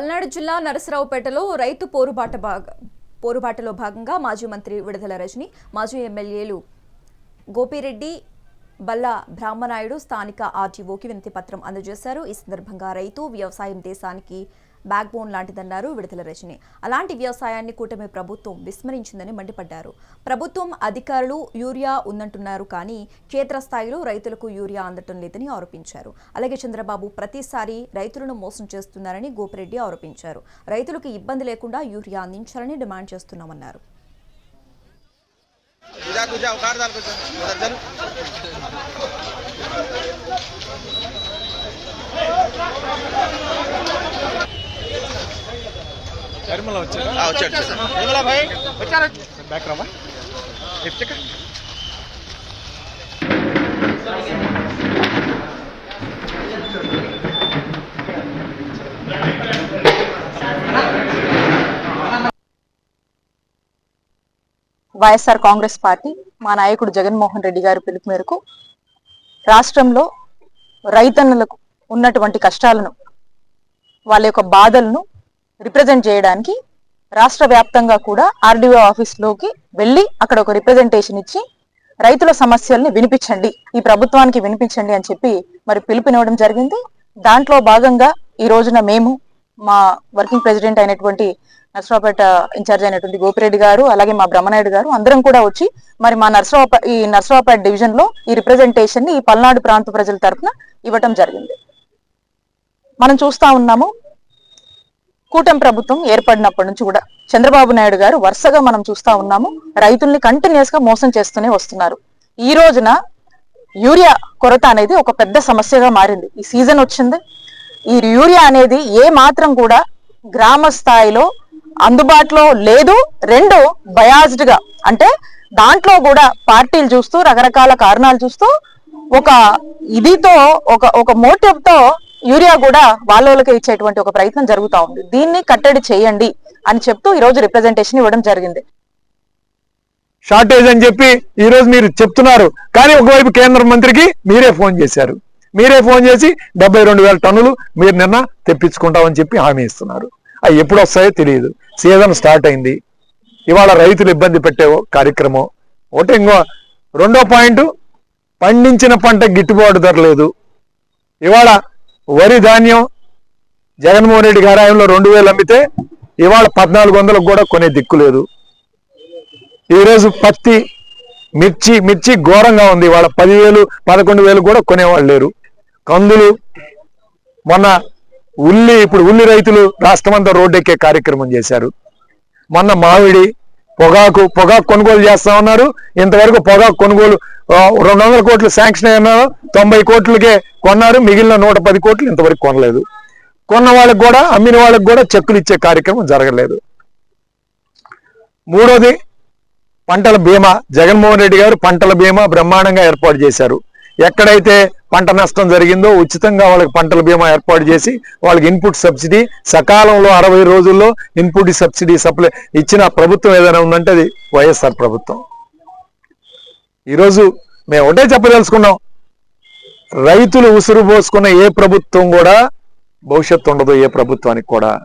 పల్నాడు జిల్లా నరసరావుపేటలో రైతు పోరుబాట భాగ పోరుబాటలో భాగంగా మాజీ మంత్రి విడుదల రజని మాజీ ఎమ్మెల్యేలు గోపిరెడ్డి బల్లా బ్రాహ్మనాయుడు స్థానిక ఆర్టీఓకి వినతి పత్రం అందజేశారు. ఈ సందర్భంగా రైతు వ్యవసాయం దేశానికి బ్యాక్ బోన్ లాంటిదన్నారు విడుదల రజని. అలాంటి వ్యవసాయాన్ని కూటమి ప్రభుత్వం విస్మరించిందని మండిపడ్డారు. ప్రభుత్వం అధికారులు యూరియా ఉందంటున్నారు కానీ క్షేత్రస్థాయిలో రైతులకు యూరియా అందటం లేదని ఆరోపించారు. అలాగే చంద్రబాబు ప్రతిసారి రైతులను మోసం చేస్తున్నారని గోపిరెడ్డి ఆరోపించారు. రైతులకు ఇబ్బంది లేకుండా యూరియా అందించాలని డిమాండ్ చేస్తున్నామన్నారు. భాయ్. బ్యాక్ రామా వైఎస్ఆర్ కాంగ్రెస్ పార్టీ మా నాయకుడు జగన్మోహన్ రెడ్డి గారి పిలుపు మేరకు రాష్ట్రంలో రైతన్నులకు ఉన్నటువంటి కష్టాలను వాళ్ళ యొక్క బాధలను రిప్రజెంట్ చేయడానికి రాష్ట్ర వ్యాప్తంగా కూడా ఆర్డీఓ ఆఫీస్లోకి వెళ్ళి అక్కడ ఒక రిప్రజెంటేషన్ ఇచ్చి రైతుల సమస్యల్ని వినిపించండి ఈ ప్రభుత్వానికి వినిపించండి అని చెప్పి మరి పిలుపునివ్వడం జరిగింది. దాంట్లో భాగంగా ఈ రోజున మేము మా వర్కింగ్ ప్రెసిడెంట్ అయినటువంటి నర్సరావుపేట ఇన్ఛార్జ్ అయినటువంటి గోపిరెడ్డి గారు అలాగే మా బ్రహ్మనాయుడు గారు అందరం కూడా వచ్చి మరి మా నర్సరావుపేట ఈ నర్సరావుపేట డివిజన్లో ఈ రిప్రజెంటేషన్ని ఈ పల్నాడు ప్రాంత ప్రజల తరఫున ఇవ్వటం జరిగింది. మనం చూస్తా ఉన్నాము కూటమి ప్రభుత్వం ఏర్పడినప్పటి నుంచి కూడా చంద్రబాబు నాయుడు గారు వరుసగా మనం చూస్తా ఉన్నాము. రైతుల్ని కంటిన్యూస్గా మోసం చేస్తూనే వస్తున్నారు. ఈ రోజున యూరియా కొరత అనేది ఒక పెద్ద సమస్యగా మారింది. ఈ సీజన్ వచ్చింది. ఈ యూరియా అనేది ఏ మాత్రం కూడా గ్రామ స్థాయిలో అందుబాటులో లేదు. రెండు బయాజ్డ్గా అంటే దాంట్లో కూడా పార్టీలు చూస్తూ రకరకాల కారణాలు చూస్తూ ఒక ఇదితో ఒక ఒక మోటివ్తో యూరియా కూడా వాళ్ళకి ఇచ్చేటువంటి ఒక ప్రయత్నం జరుగుతా ఉంది. దీన్ని కట్టడి చేయండి అని చెప్తూ ఈ రోజు రిప్రజెంటేషన్ ఇవ్వడం జరిగింది. షార్టేజ్ అని చెప్పి ఈ రోజు మీరు చెప్తున్నారు. కానీ ఒకవైపు కేంద్ర మంత్రికి మీరే ఫోన్ చేశారు. మీరే ఫోన్ చేసి డెబ్బై రెండు వేల టన్నులు మీరు నిన్న తెప్పించుకుంటామని చెప్పి హామీ ఇస్తున్నారు. అవి ఎప్పుడు వస్తాయో తెలియదు. సీజన్ స్టార్ట్ అయింది. ఇవాళ రైతులు ఇబ్బంది పెట్టే కార్యక్రమం. ఒకటి ఇంకో రెండో పాయింట్ పండించిన పంట గిట్టుబాటు ధర లేదు. ఇవాళ వరి ధాన్యం జగన్మోహన్ రెడ్డి గారి రెండు వేలు అమ్మితే ఇవాళ పద్నాలుగు వందలకు కూడా కొనే దిక్కు లేదు. ఈరోజు పత్తి మిర్చి మిర్చి ఘోరంగా ఉంది. ఇవాళ పదివేలు పదకొండు వేలు కూడా కొనేవాళ్ళు లేరు. కందులు మొన్న ఉల్లి ఇప్పుడు ఉల్లి రైతులు రాష్ట్రమంతా రోడ్డెక్కే కార్యక్రమం చేశారు. మొన్న మామిడి పొగాకు పొగాకు కొనుగోలు చేస్తా ఉన్నారు. ఇంతవరకు పొగాకు కొనుగోలు రెండు వందల కోట్లు శాంక్షన్ అయినారు తొంభై కోట్లకే కొన్నారు. మిగిలిన నూట పది కోట్లు ఇంతవరకు కొనలేదు. కొన్న వాళ్ళకి కూడా అమ్మిన వాళ్ళకి కూడా చెక్కులు ఇచ్చే కార్యక్రమం జరగలేదు. మూడోది పంటల బీమా. జగన్మోహన్ రెడ్డి గారు పంటల బీమా బ్రహ్మాండంగా ఏర్పాటు చేశారు. ఎక్కడైతే పంట నష్టం జరిగిందో ఉచితంగా వాళ్ళకి పంటల బీమా ఏర్పాటు చేసి వాళ్ళకి ఇన్పుట్ సబ్సిడీ సకాలంలో అరవై రోజుల్లో ఇన్పుట్ సబ్సిడీ సప్లై ఇచ్చిన ప్రభుత్వం ఏదైనా ఉందంటే అది వైఎస్ఆర్ ప్రభుత్వం. ఈరోజు మేము ఒకటే చెప్పదలుచుకున్నాం. రైతులు ఉసురు పోసుకున్న ఏ ప్రభుత్వం కూడా భవిష్యత్తు ఉండదు ఏ ప్రభుత్వానికి కూడా.